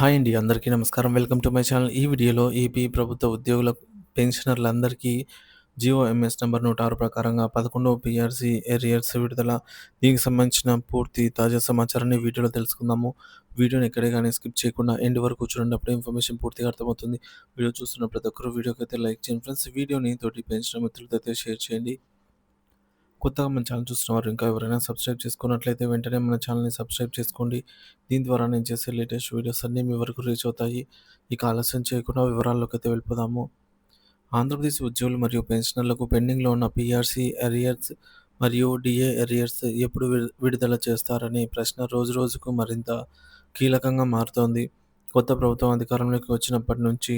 Hi అండి. అందరికీ నమస్కారం. Welcome to my channel. ఈ వీడియోలో ఏపీ ప్రభుత్వ ఉద్యోగుల పెన్షనర్లందరికీ జియో ఎంఎస్ నెంబర్ నూట ఆరు ప్రకారంగా పదకొండవ పిఆర్సీ ఎరియర్స్ విడుదల. దీనికి సంబంధించిన పూర్తి తాజా సమాచారాన్ని వీడియోలో తెలుసుకుందాము. వీడియోని ఎక్కడే కానీ స్కిప్ చేయకుండా ఎండ్ వరకు చూడండి. అప్పుడే ఇన్ఫర్మేషన్ పూర్తిగా అర్థమవుతుంది. వీడియో చూస్తున్న ప్రతి ఒక్కరు వీడియోకైతే లైక్ చేయండి ఫ్రెండ్స్. వీడియోని తోటి పెన్షనర్ మిత్రులతో అయితే షేర్ చేయండి. కొత్తగా మన ఛానల్ చూస్తున్న వారు ఇంకా ఎవరైనా సబ్స్క్రైబ్ చేసుకున్నట్లయితే వెంటనే మన ఛానల్‌ని సబ్స్క్రైబ్ చేసుకోండి. దీని ద్వారా నేను చేసే లేటెస్ట్ వీడియోస్ అన్నీ మీ వరకు రీచ్ అవుతాయి. ఇక ఆలస్యం చేయకుండా వివరాల్లోకైతే వెళ్ళిపోదాము. ఆంధ్రప్రదేశ్ ఉద్యోగులు మరియు పెన్షనర్లకు పెండింగ్‌లో ఉన్న పీఆర్సీ ఎరియర్స్ మరియు డిఏ ఎరియర్స్ ఎప్పుడు విడు విడుదల చేస్తారనే ప్రశ్న రోజు రోజుకు మరింత కీలకంగా మారుతోంది. కొత్త ప్రభుత్వం అధికారంలోకి వచ్చినప్పటి నుంచి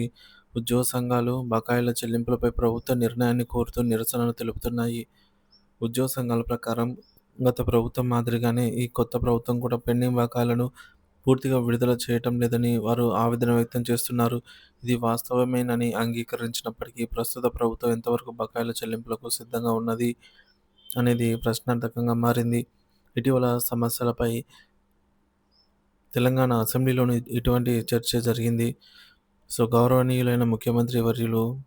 ఉద్యోగ సంఘాలు బకాయిల చెల్లింపులపై ప్రభుత్వ నిర్ణయాన్ని కోరుతూ నిరసనలు తెలుపుతున్నాయి. ఉద్యోగ సంఘాల ప్రకారం గత ప్రభుత్వం మాదిరిగానే ఈ కొత్త ప్రభుత్వం కూడా పెండింగ్ బకాయిలను పూర్తిగా విడుదల చేయటం లేదని వారు ఆవేదన వ్యక్తం చేస్తున్నారు. ఇది వాస్తవమేనని అంగీకరించినప్పటికీ ప్రస్తుత ప్రభుత్వం ఎంతవరకు బకాయిల చెల్లింపులకు సిద్ధంగా ఉన్నది అనేది ప్రశ్నార్థకంగా మారింది. ఇటీవల సమస్యలపై తెలంగాణ అసెంబ్లీలోని ఇటువంటి చర్చ జరిగింది. సో, గౌరవనీయులైన ముఖ్యమంత్రి వర్యులు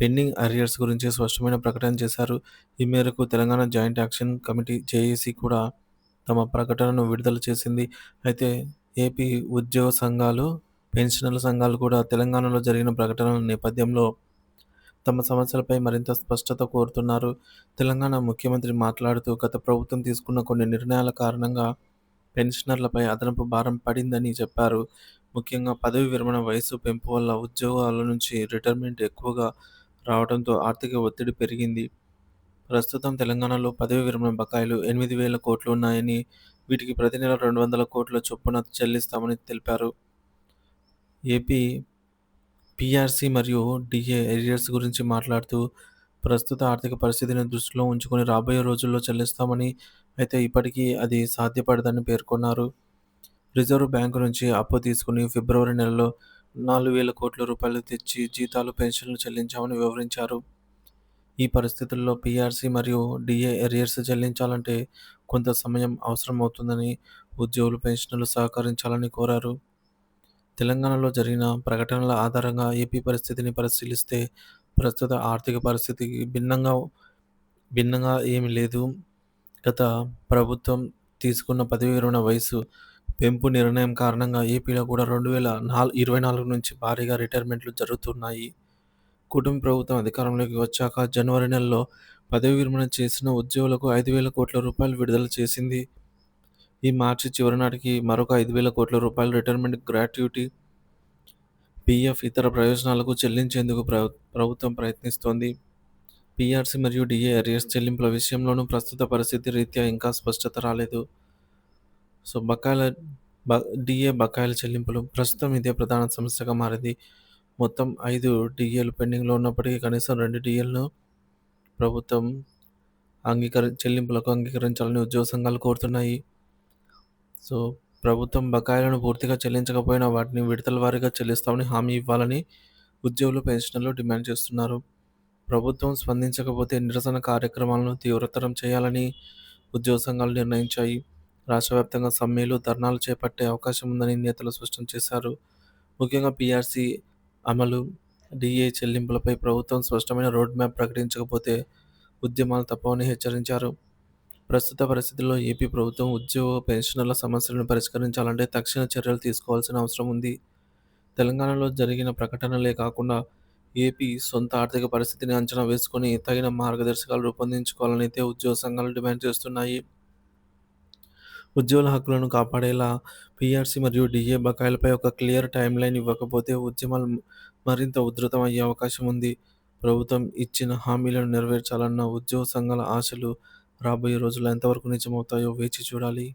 పెండింగ్ అరియర్స్ గురించి స్పష్టమైన ప్రకటన చేశారు. ఈ మేరకు Telangana joint action committee JAC కూడా తమ ప్రకటనను విడుదల చేసింది. అయితే ఏపీ ఉద్యోగ సంఘాలు, పెన్షనర్ల సంఘాలు కూడా తెలంగాణలో జరిగిన ప్రకటనల నేపథ్యంలో తమ సమస్యలపై మరింత స్పష్టత కోరుతున్నారు. తెలంగాణ ముఖ్యమంత్రి మాట్లాడుతూ గత ప్రభుత్వం తీసుకున్న కొన్ని నిర్ణయాల కారణంగా పెన్షనర్లపై అదనపు భారం పడిందని చెప్పారు. ముఖ్యంగా పదవీ విరమణ వయస్సు పెంపు వల్ల ఉద్యోగాల నుంచి రిటైర్మెంట్ ఎక్కువగా రావడంతో ఆర్థిక ఒత్తిడి పెరిగింది. ప్రస్తుతం తెలంగాణలో పదవీ విరమణ బకాయిలు ఎనిమిది వేల కోట్లు ఉన్నాయని, వీటికి ప్రతి నెల రెండు వందల కోట్ల చొప్పున చెల్లిస్తామని తెలిపారు. ఏపీ పీఆర్సీ మరియు డీఏ ఎరియర్స్ గురించి మాట్లాడుతూ ప్రస్తుత ఆర్థిక పరిస్థితిని దృష్టిలో ఉంచుకొని రాబోయే రోజుల్లో చెల్లిస్తామని, అయితే ఇప్పటికీ అది సాధ్యపడదని పేర్కొన్నారు. రిజర్వ్ బ్యాంకు నుంచి అప్పు తీసుకుని ఫిబ్రవరి నెలలో నాలుగు వేల కోట్ల రూపాయలు తెచ్చి జీతాలు, పెన్షన్లు చెల్లించామని వివరించారు. ఈ పరిస్థితుల్లో పీఆర్సీ మరియు డిఏ ఎరియర్స్ చెల్లించాలంటే కొంత సమయం అవసరమవుతుందని ఉద్యోగులు, పెన్షన్లు సహకరించాలని కోరారు. తెలంగాణలో జరిగిన ప్రకటనల ఆధారంగా ఏపీ పరిస్థితిని పరిశీలిస్తే ప్రస్తుత ఆర్థిక పరిస్థితికి భిన్నంగా భిన్నంగా ఏమీ లేదు. గత ప్రభుత్వం తీసుకున్న పదవీ విరమణ వయసు పెంపు నిర్ణయం కారణంగా ఏపీలో కూడా రెండు వేల నాలుగు ఇరవై నాలుగు నుంచి భారీగా రిటైర్మెంట్లు జరుగుతున్నాయి. కుటుంబ ప్రభుత్వం అధికారంలోకి వచ్చాక జనవరి నెలలో పదవీ విరమణ చేసిన ఉద్యోగులకు ఐదు వేల కోట్ల రూపాయలు విడుదల చేసింది. ఈ మార్చి చివరి నాటికి మరొక ఐదు వేల కోట్ల రూపాయలు రిటైర్మెంట్ గ్రాట్యుటీ, పీఎఫ్ ఇతర ప్రయోజనాలకు చెల్లించేందుకు ప్ర ప్రభుత్వం ప్రయత్నిస్తోంది. పీఆర్సీ మరియు డిఏ అరియర్స్ చెల్లింపుల విషయంలోనూ ప్రస్తుత పరిస్థితి రీత్యా ఇంకా స్పష్టత రాలేదు. సో, బకాయిల బ డీఏ బకాయిల చెల్లింపులు ప్రస్తుతం ఇదే ప్రధాన సమస్యగా మారింది. మొత్తం ఐదు డీఏలు పెండింగ్‌లో ఉన్నప్పటికీ కనీసం రెండు డిఏలను ప్రభుత్వం అంగీకరి చెల్లింపులకు అంగీకరించాలని ఉద్యోగ సంఘాలు కోరుతున్నాయి. సో, ప్రభుత్వం బకాయిలను పూర్తిగా చెల్లించకపోయినా వాటిని విడతల వారీగా చెల్లిస్తామని హామీ ఇవ్వాలని ఉద్యోగులు, పెన్షనర్లు డిమాండ్ చేస్తున్నారు. ప్రభుత్వం స్పందించకపోతే నిరసన కార్యక్రమాలను తీవ్రతరం చేయాలని ఉద్యోగ సంఘాలు నిర్ణయించాయి. రాష్ట్రవ్యాప్తంగా సమ్మెలు, ధర్నాలు చేపట్టే అవకాశం ఉందని నేతలు స్పష్టం చేశారు. ముఖ్యంగా పీఆర్సీ అమలు, డిఏ చెల్లింపులపై ప్రభుత్వం స్పష్టమైన రోడ్ మ్యాప్ ప్రకటించకపోతే ఉద్యమాలు తప్పవని హెచ్చరించారు. ప్రస్తుత పరిస్థితుల్లో ఏపీ ప్రభుత్వం ఉద్యోగ, పెన్షనర్ల సమస్యలను పరిష్కరించాలంటే తక్షణ చర్యలు తీసుకోవాల్సిన అవసరం ఉంది. తెలంగాణలో జరిగిన ప్రకటనలే కాకుండా ఏపీ సొంత ఆర్థిక పరిస్థితిని అంచనా వేసుకొని తగిన మార్గదర్శకాలు రూపొందించుకోవాలనైతే ఉద్యోగ సంఘాలు డిమాండ్ చేస్తున్నాయి. ఉద్యోగుల హక్కులను కాపాడేలా పీఆర్సీ మరియు డీఏ బకాయిలపై ఒక క్లియర్ టైం లైన్ ఇవ్వకపోతే ఉద్యమాలు మరింత ఉధృతం అయ్యే అవకాశం ఉంది. ప్రభుత్వం ఇచ్చిన హామీలను నెరవేర్చాలన్న ఉద్యోగ సంఘాల ఆశలు రాబోయే రోజుల్లో ఎంతవరకు నిజమవుతాయో వేచి చూడాలి.